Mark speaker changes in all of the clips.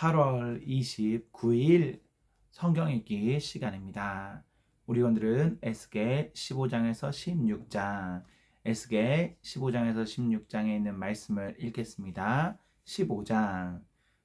Speaker 1: 8월 29일 성경 읽기 시간입니다. 우리 오늘은 에스겔 15장에서 16장, 에스겔 15장에서 16장에 있는 말씀을 읽겠습니다. 15장.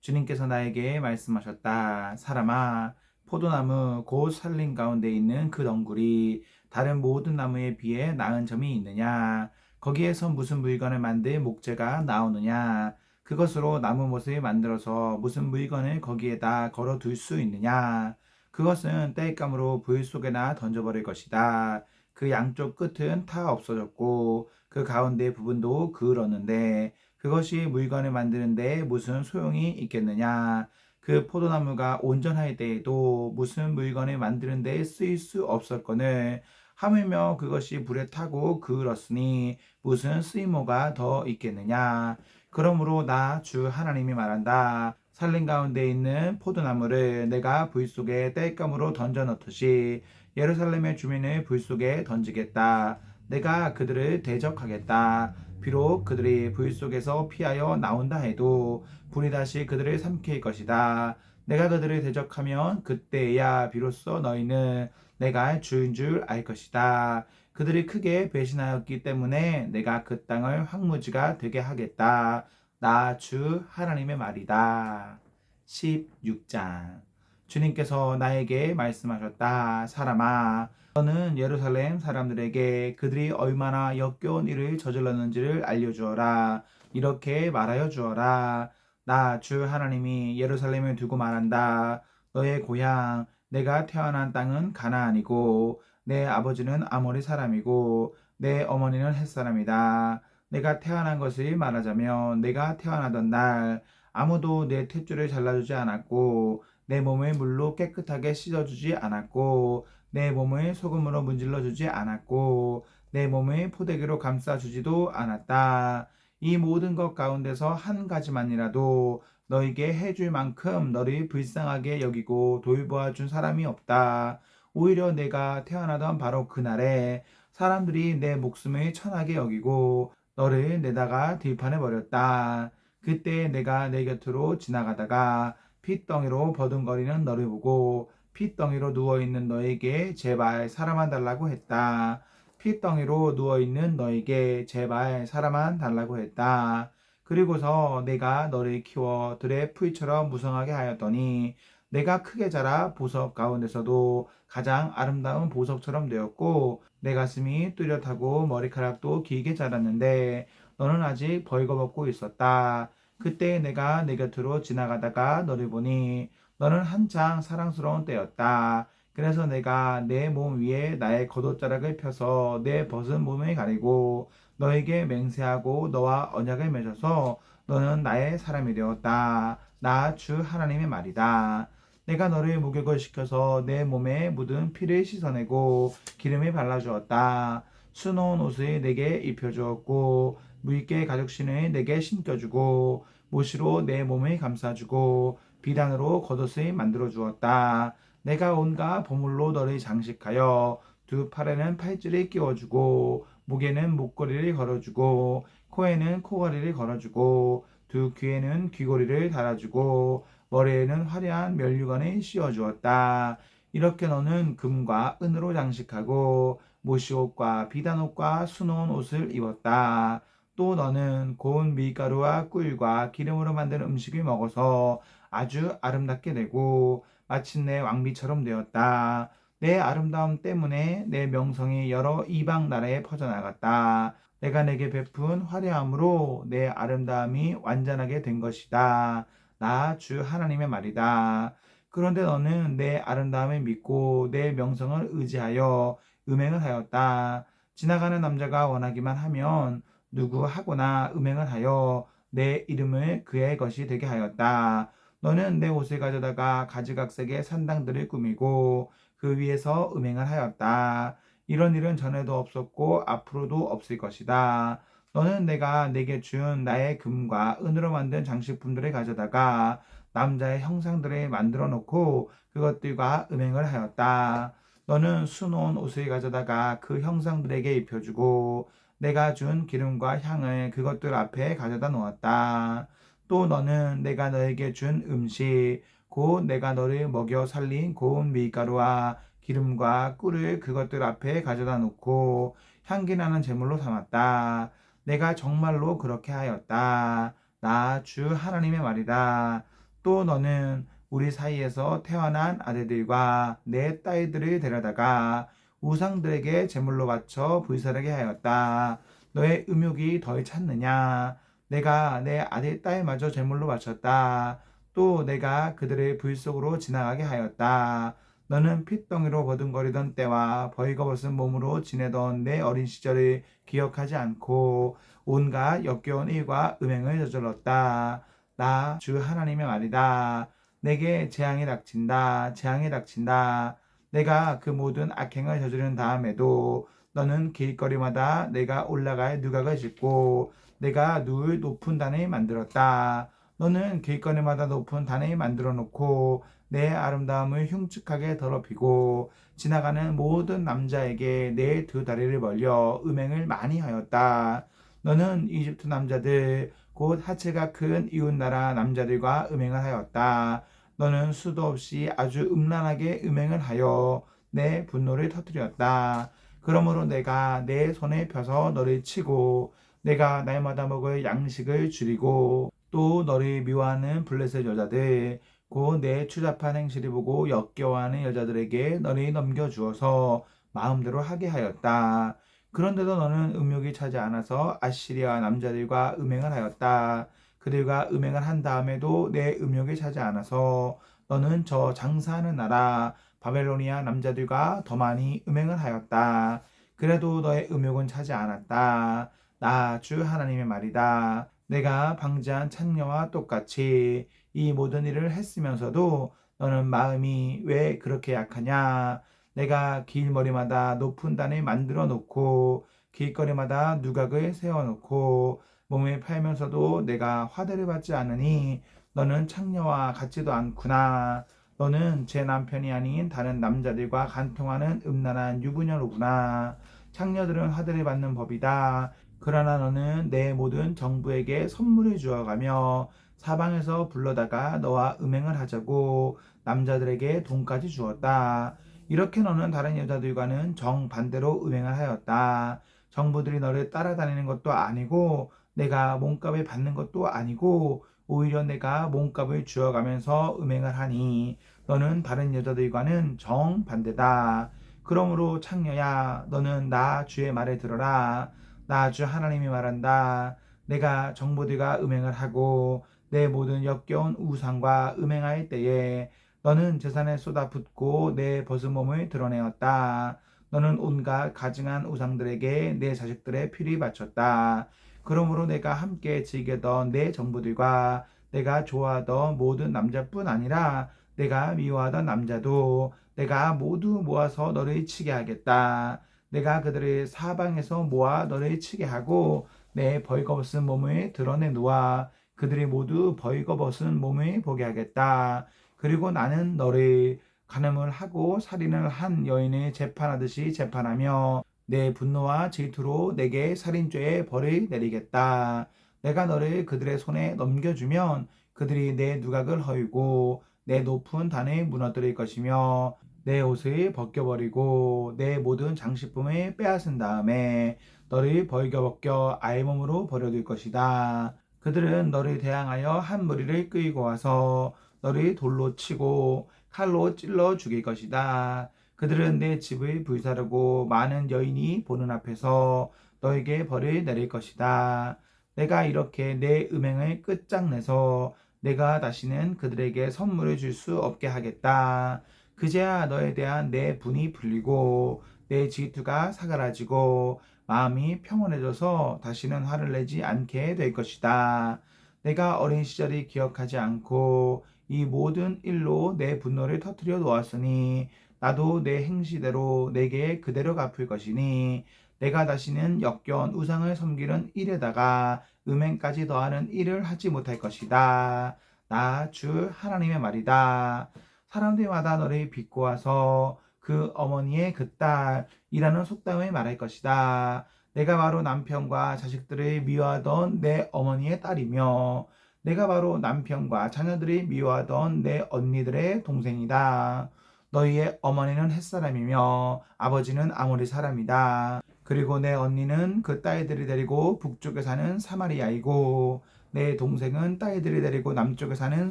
Speaker 1: 주님께서 나에게 말씀하셨다. 사람아, 포도나무 곧 살림 가운데 있는 그 덩굴이 다른 모든 나무에 비해 나은 점이 있느냐? 거기에서 무슨 물건을 만들 목재가 나오느냐? 그것으로 나무 못을 만들어서 무슨 물건을 거기에다 걸어 둘 수 있느냐? 그것은 땔감으로 불 속에나 던져버릴 것이다. 그 양쪽 끝은 타 없어졌고 그 가운데 부분도 그을었는데 그것이 물건을 만드는데 무슨 소용이 있겠느냐? 그 포도나무가 온전할 때에도 무슨 물건을 만드는 데 쓰일 수 없었거늘 하물며 그것이 불에 타고 그을었으니 무슨 쓰임모가 더 있겠느냐? 그러므로 나 주 하나님이 말한다. 살림 가운데 있는 포도나무를 내가 불 속에 땔감으로 던져 넣듯이 예루살렘의 주민을 불 속에 던지겠다. 내가 그들을 대적하겠다. 비록 그들이 불 속에서 피하여 나온다 해도 불이 다시 그들을 삼킬 것이다. 내가 그들을 대적하면 그때야 비로소 너희는 내가 주인 줄 알 것이다. 그들이 크게 배신하였기 때문에 내가 그 땅을 황무지가 되게 하겠다. 나 주 하나님의 말이다. 16장 주님께서 나에게 말씀하셨다. 사람아, 너는 예루살렘 사람들에게 그들이 얼마나 역겨운 일을 저질렀는지를 알려주어라. 이렇게 말하여 주어라. 나 주 하나님이 예루살렘을 두고 말한다. 너의 고향, 내가 태어난 땅은 가나안이고 내 아버지는 아모리 사람이고 내 어머니는 햇사람이다. 내가 태어난 것을 말하자면 내가 태어나던 날 아무도 내 탯줄을 잘라주지 않았고 내 몸을 물로 깨끗하게 씻어주지 않았고 내 몸을 소금으로 문질러주지 않았고 내 몸을 포대기로 감싸주지도 않았다. 이 모든 것 가운데서 한 가지만이라도 너에게 해줄 만큼 너를 불쌍하게 여기고 돌보아 준 사람이 없다. 오히려 내가 태어나던 바로 그날에 사람들이 내 목숨을 천하게 여기고 너를 내다가 들판에 버렸다. 그때 내가 내 곁으로 지나가다가 핏덩이로 버둥거리는 너를 보고 핏덩이로 누워있는 너에게 제발 사람만 달라고 했다. 핏덩이로 누워있는 너에게 제발 사람만 달라고 했다. 그리고서 내가 너를 키워 들의 풀처럼 무성하게 하였더니 내가 크게 자라 보석 가운데서도 가장 아름다운 보석처럼 되었고 내 가슴이 뚜렷하고 머리카락도 길게 자랐는데 너는 아직 벌거벗고 있었다. 그때 내가 내 곁으로 지나가다가 너를 보니 너는 한창 사랑스러운 때였다. 그래서 내가 내 몸 위에 나의 겉옷자락을 펴서 내 벗은 몸을 가리고 너에게 맹세하고 너와 언약을 맺어서 너는 나의 사람이 되었다. 나 주 하나님의 말이다. 내가 너를 목욕을 시켜서 내 몸에 묻은 피를 씻어내고 기름을 발라주었다. 수놓은 옷을 내게 입혀주었고 물개 가죽신을 내게 신겨주고 못으로 내 몸을 감싸주고 비단으로 겉옷을 만들어 주었다. 내가 온갖 보물로 너를 장식하여 두 팔에는 팔찌를 끼워주고 목에는 목걸이를 걸어주고 코에는 코걸이를 걸어주고 두 귀에는 귀걸이를 달아주고 머리에는 화려한 면류관을 씌워주었다. 이렇게 너는 금과 은으로 장식하고 모시옷과 비단옷과 수놓은 옷을 입었다. 또 너는 고운 밀가루와 꿀과 기름으로 만든 음식을 먹어서 아주 아름답게 되고 마침내 왕비처럼 되었다. 내 아름다움 때문에 내 명성이 여러 이방 나라에 퍼져나갔다. 내가 내게 베푼 화려함으로 내 아름다움이 완전하게 된 것이다. 나 주 하나님의 말이다. 그런데 너는 내 아름다움을 믿고 내 명성을 의지하여 음행을 하였다. 지나가는 남자가 원하기만 하면 누구 하거나 음행을 하여 내 이름을 그의 것이 되게 하였다. 너는 내 옷을 가져다가 가지각색의 산당들을 꾸미고 그 위에서 음행을 하였다. 이런 일은 전에도 없었고 앞으로도 없을 것이다. 너는 내가 내게 준 나의 금과 은으로 만든 장식품들을 가져다가 남자의 형상들을 만들어 놓고 그것들과 음행을 하였다. 너는 수놓은 옷을 가져다가 그 형상들에게 입혀주고 내가 준 기름과 향을 그것들 앞에 가져다 놓았다. 또 너는 내가 너에게 준 음식 곧 내가 너를 먹여 살린 고운 밀가루와 기름과 꿀을 그것들 앞에 가져다 놓고 향기 나는 제물로 삼았다. 내가 정말로 그렇게 하였다. 나 주 하나님의 말이다. 또 너는 우리 사이에서 태어난 아들들과 내 딸들을 데려다가 우상들에게 제물로 바쳐 불사르게 하였다. 너의 음욕이 덜 찼느냐? 내가 내 아들 딸마저 제물로 바쳤다. 또 내가 그들의 불 속으로 지나가게 하였다. 너는 핏덩이로 버둥거리던 때와 벌거벗은 몸으로 지내던 내 어린 시절을 기억하지 않고 온갖 역겨운 일과 음행을 저질렀다. 나 주 하나님의 말이다. 내게 재앙이 닥친다. 재앙이 닥친다. 내가 그 모든 악행을 저지른 다음에도 너는 길거리마다 내가 올라갈 누각을 짓고 내가 누울 높은 단을 만들었다. 너는 길거리마다 높은 단을 만들어 놓고 내 아름다움을 흉측하게 더럽히고 지나가는 모든 남자에게 내 두 다리를 벌려 음행을 많이 하였다. 너는 이집트 남자들 곧 하체가 큰 이웃 나라 남자들과 음행을 하였다. 너는 수도 없이 아주 음란하게 음행을 하여 내 분노를 터뜨렸다. 그러므로 내가 내 손에 펴서 너를 치고 내가 날마다 먹을 양식을 줄이고 또 너를 미워하는 블레셋 여자들 곧 내 추잡한 행실을 보고 역겨워하는 여자들에게 너를 넘겨주어서 마음대로 하게 하였다. 그런데도 너는 음욕이 차지 않아서 아시리아 남자들과 음행을 하였다. 그들과 음행을 한 다음에도 내 음욕이 차지 않아서 너는 저 장사하는 나라 바벨로니아 남자들과 더 많이 음행을 하였다. 그래도 너의 음욕은 차지 않았다. 나 주 하나님의 말이다. 내가 방지한 창녀와 똑같이 이 모든 일을 했으면서도 너는 마음이 왜 그렇게 약하냐? 내가 길머리마다 높은 단을 만들어 놓고 길거리마다 누각을 세워 놓고 몸에 팔면서도 내가 화대를 받지 않으니 너는 창녀와 같지도 않구나. 너는 제 남편이 아닌 다른 남자들과 간통하는 음란한 유부녀로구나. 창녀들은 화대를 받는 법이다. 그러나 너는 내 모든 정부에게 선물을 주어가며 사방에서 불러다가 너와 음행을 하자고 남자들에게 돈까지 주었다. 이렇게 너는 다른 여자들과는 정반대로 음행을 하였다. 정부들이 너를 따라다니는 것도 아니고 내가 몸값을 받는 것도 아니고 오히려 내가 몸값을 주어가면서 음행을 하니 너는 다른 여자들과는 정반대다. 그러므로 창녀야 너는 나 주의 말을 들어라. 나 주 하나님이 말한다. 내가 정부들과 음행을 하고 내 모든 역겨운 우상과 음행할 때에 너는 재산에 쏟아붓고 내 벗은 몸을 드러내었다. 너는 온갖 가증한 우상들에게 내 자식들의 피를 바쳤다. 그러므로 내가 함께 즐기던 내 정부들과 내가 좋아하던 모든 남자뿐 아니라 내가 미워하던 남자도 내가 모두 모아서 너를 치게 하겠다. 내가 그들을 사방에서 모아 너를 치게 하고 내 벌거벗은 몸을 드러내 놓아 그들이 모두 벌거벗은 몸을 보게 하겠다. 그리고 나는 너를 간음을 하고 살인을 한 여인을 재판하듯이 재판하며 내 분노와 질투로 내게 살인죄의 벌을 내리겠다. 내가 너를 그들의 손에 넘겨주면 그들이 내 누각을 허이고 내 높은 단에 무너뜨릴 것이며 내 옷을 벗겨버리고 내 모든 장식품을 빼앗은 다음에 너를 벌겨벗겨 알몸으로 버려둘 것이다. 그들은 너를 대항하여 한 무리를 끌고 와서 너를 돌로 치고 칼로 찔러 죽일 것이다. 그들은 내 집을 불사르고 많은 여인이 보는 앞에서 너에게 벌을 내릴 것이다. 내가 이렇게 내 음행을 끝장내서 내가 다시는 그들에게 선물을 줄 수 없게 하겠다. 그제야 너에 대한 내 분이 풀리고 내 질투가 사그라지고 마음이 평온해져서 다시는 화를 내지 않게 될 것이다. 내가 어린 시절이 기억하지 않고 이 모든 일로 내 분노를 터뜨려 놓았으니 나도 내 행시대로 내게 그대로 갚을 것이니 내가 다시는 역겨운 우상을 섬기는 일에다가 음행까지 더하는 일을 하지 못할 것이다. 나 주 하나님의 말이다. 사람들마다 너를 비꼬아서 그 어머니의 그 딸이라는 속담을 말할 것이다. 내가 바로 남편과 자식들을 미워하던 내 어머니의 딸이며 내가 바로 남편과 자녀들이 미워하던 내 언니들의 동생이다. 너희의 어머니는 햇사람이며 아버지는 아모리 사람이다. 그리고 내 언니는 그 딸들이 데리고 북쪽에 사는 사마리아이고 내 동생은 딸들이 데리고 남쪽에 사는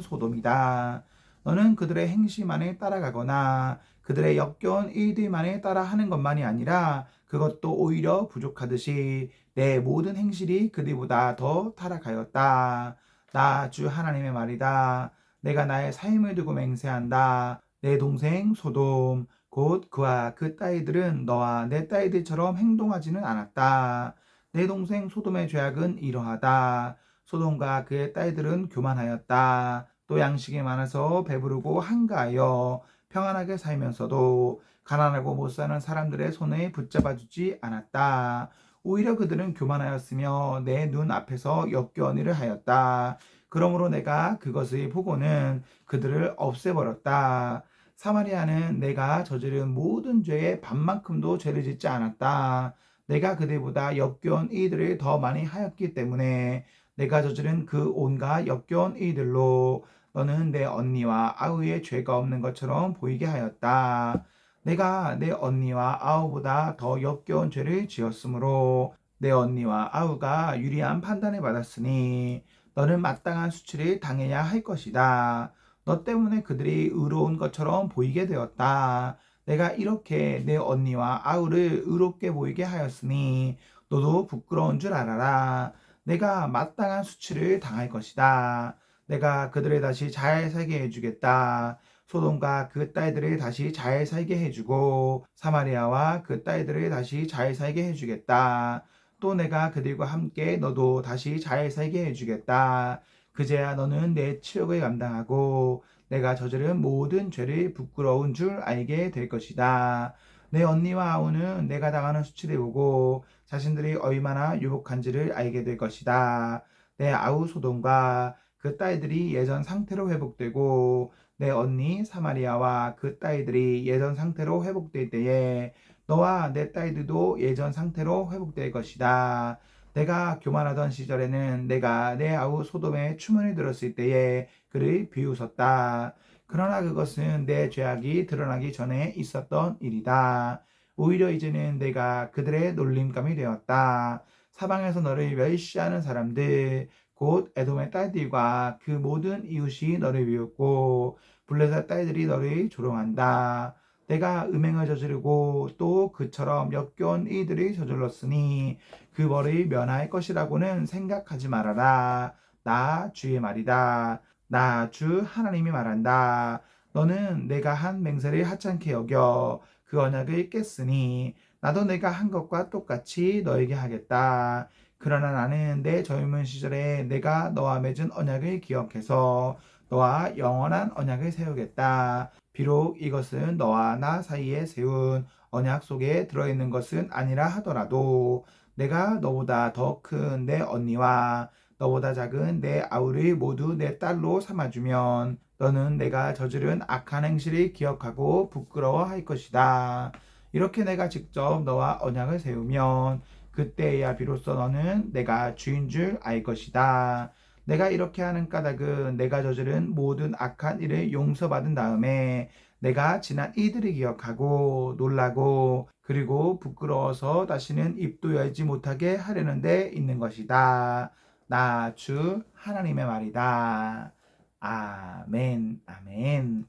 Speaker 1: 소돔이다. 너는 그들의 행실만에 따라가거나 그들의 역겨운 일들만에 따라 하는 것만이 아니라 그것도 오히려 부족하듯이 내 모든 행실이 그들보다 더 타락하였다. 나 주 하나님의 말이다. 내가 나의 삶을 두고 맹세한다. 내 동생 소돔 곧 그와 그 딸들은 너와 내 딸들처럼 행동하지는 않았다. 내 동생 소돔의 죄악은 이러하다. 소돔과 그의 딸들은 교만하였다. 또 양식이 많아서 배부르고 한가하여 평안하게 살면서도 가난하고 못 사는 사람들의 손에 붙잡아 주지 않았다. 오히려 그들은 교만하였으며 내 눈 앞에서 역겨운 일을 하였다. 그러므로 내가 그것을 보고는 그들을 없애버렸다. 사마리아는 내가 저지른 모든 죄의 반만큼도 죄를 짓지 않았다. 내가 그들보다 역겨운 이들을 더 많이 하였기 때문에 내가 저지른 그 온갖 역겨운 이들로 너는 내 언니와 아우의 죄가 없는 것처럼 보이게 하였다. 내가 내 언니와 아우보다 더 역겨운 죄를 지었으므로 내 언니와 아우가 유리한 판단을 받았으니 너는 마땅한 수치를 당해야 할 것이다. 너 때문에 그들이 의로운 것처럼 보이게 되었다. 내가 이렇게 내 언니와 아우를 의롭게 보이게 하였으니 너도 부끄러운 줄 알아라. 내가 마땅한 수치를 당할 것이다. 내가 그들을 다시 잘 살게 해주겠다. 소돔과 그 딸들을 다시 잘 살게 해주고 사마리아와 그 딸들을 다시 잘 살게 해주겠다. 또 내가 그들과 함께 너도 다시 잘 살게 해주겠다. 그제야 너는 내 치욕을 감당하고 내가 저지른 모든 죄를 부끄러운 줄 알게 될 것이다. 내 언니와 아우는 내가 당하는 수치를 보고 자신들이 얼마나 유복한지를 알게 될 것이다. 내 아우 소돔과 그 딸들이 예전 상태로 회복되고 내 언니 사마리아와 그 딸들이 예전 상태로 회복될 때에 너와 내 딸들도 예전 상태로 회복될 것이다. 내가 교만하던 시절에는 내가 내 아우 소돔의 추문을 들었을 때에 그를 비웃었다. 그러나 그것은 내 죄악이 드러나기 전에 있었던 일이다. 오히려 이제는 내가 그들의 놀림감이 되었다. 사방에서 너를 멸시하는 사람들, 곧 에돔의 딸들과 그 모든 이웃이 너를 비웃고 블레셋 딸들이 너를 조롱한다. 내가 음행을 저지르고 또 그처럼 역겨운 이들이 저질렀으니 그 벌을 면할 것이라고는 생각하지 말아라. 나 주의 말이다. 나 주 하나님이 말한다. 너는 내가 한 맹세를 하찮게 여겨 그 언약을 깼으니 나도 내가 한 것과 똑같이 너에게 하겠다. 그러나 나는 내 젊은 시절에 내가 너와 맺은 언약을 기억해서 너와 영원한 언약을 세우겠다. 비록 이것은 너와 나 사이에 세운 언약 속에 들어있는 것은 아니라 하더라도 내가 너보다 더 큰 내 언니와 너보다 작은 내 아우를 모두 내 딸로 삼아주면 너는 내가 저지른 악한 행실을 기억하고 부끄러워할 것이다. 이렇게 내가 직접 너와 언약을 세우면 그때야 비로소 너는 내가 주인 줄 알 것이다. 내가 이렇게 하는 까닭은 내가 저지른 모든 악한 일을 용서받은 다음에 내가 지난 이들을 기억하고 놀라고 그리고 부끄러워서 다시는 입도 열지 못하게 하려는 데 있는 것이다. 나 주 하나님의 말이다. 아멘, 아멘.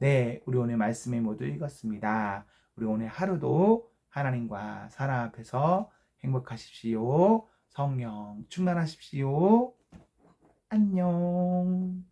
Speaker 1: 네, 우리 오늘 말씀을 모두 읽었습니다. 우리 오늘 하루도 하나님과 사람 앞에서 행복하십시오. 성령 충만하십시오. 안녕.